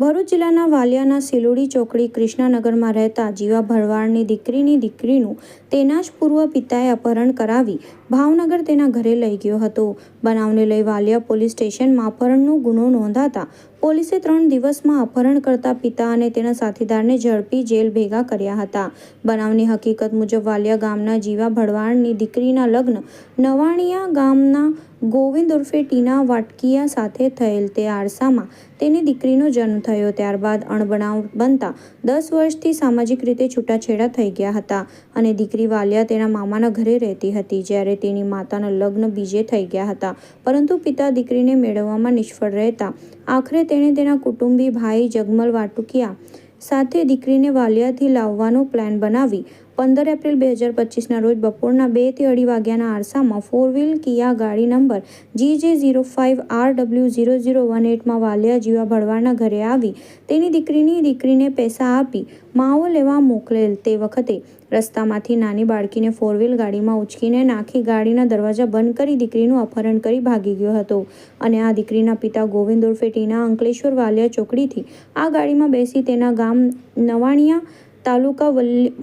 ભરૂચ જિલ્લાના વાલિયાના સિલોડી ચોકડી કૃષ્ણાનગરમાં રહેતા જીવા ભરવાડની દીકરીની દીકરીનું તેના જ પૂર્વ પિતાએ અપહરણ કરાવી ભાવનગર તેના ઘરે લઈ ગયો હતો. બનાવને લઈ વાલિયા પોલીસ સ્ટેશનમાં અપહરણનો ગુનો નોંધાતા પોલીસે ત્રણ દિવસમાં અપહરણ કરતા પિતા અને તેના સાથીદારને ઝડપી જેલ ભેગા કર્યા હતા. બનાવની હકીકત મુજબ વાલિયા ગામના જીવા ભરવાડની દીકરીના લગ્ન નવાણિયા ગામના ગોવિંદ ઉર્ફે ટીના વાટકીયા સાથે થયેલ તે આરસામાં તેની દીકરીનો જન્મ થયો. ત્યારબાદ અણબનાવ બનતા દસ વર્ષથી સામાજિક રીતે છૂટાછેડા થઈ ગયા હતા અને દીકરી વાલિયા તેના મામાના ઘરે રહેતી હતી, જ્યારે તેની માતાના લગ્ન બીજે થઈ ગયા હતા. પરંતુ પિતા દીકરીને મેળવવામાં નિષ્ફળ રહેતા આખરે તેણે તેના કુટુંબી ભાઈ જગમલ વાટુકિયા સાથે દીકરીને વાલિયાથી લાવવાનો પ્લાન બનાવી પંદર એપ્રિલ બે હજાર પચીસના રોજ બપોરના બેથી અઢી વાગ્યાના આરસામાં ફોર વ્હીલ કિયા ગાડી number G J zero five R W zero zero one એટમાં Valia Jiva ભરવાડના ઘરે આવી. તેની દીકરીની દીકરીને પૈસા આપી માવો લેવા મોકલેલ તે વખતે. રસ્તામાંથી નાની બાળકીને ફોર વ્હીલ ગાડીમાં ઉચકીને નાખી ગાડીના દરવાજા બંધ કરી દીકરીનું અપહરણ કરી ભાગી ગયો હતો. અને આ દીકરીના પિતા ગોવિંદ ઉર્ફે ટીના અંકલેશ્વર વાલિયા ચોકડીથી આ ગાડીમાં બેસી તેના ગામ નવાણિયા તાલુકા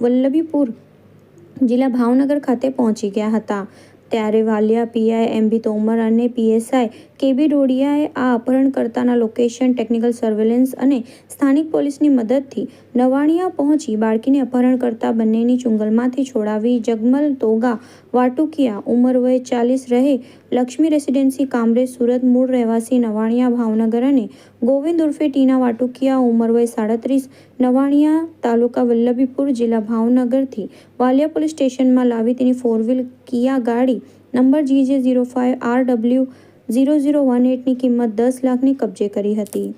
વલ્લભીપુર જિલ્લા ભાવનગર ખાતે પહોંચી ગયા હતા. ત્યારે વાલિયા, પીઆઈ, એમબી તોમર અને પીએસઆઈ કેબી ડોડિયાએ આ અપહરણકર્તાના લોકેશન, ટેકનિકલ સર્વેલન્સ અને સ્થાનિક પોલીસની મદદથી નવાણિયા પહોંચી બાળકીને અપહરણ કરતા બંનેની ચુંગલમાંથી છોડાવી જગમલ તોગા, વાટુકિયા, ઉંમર વય ચાલીસ રહે, લક્ષ્મી રેસિડેન્સી, કામરેજ, સુરત મૂળ રહેવાસી નવાણિયા, ભાવનગર અને ગોવિંદ ઉર્ફે ટીના વાટુકિયા, ઉંમર વય સાડત્રીસ, નવાણિયા તાલુકા વલ્લભીપુર જિલ્લા ભાવનગરથી વાલિયા પોલીસ સ્ટેશનમાં લાવી તેની ફોર વ્હીલ કિયા ગાડી number G J zero five R W zero zero one એટની કિંમત દસ લાખની કબજે કરી હતી.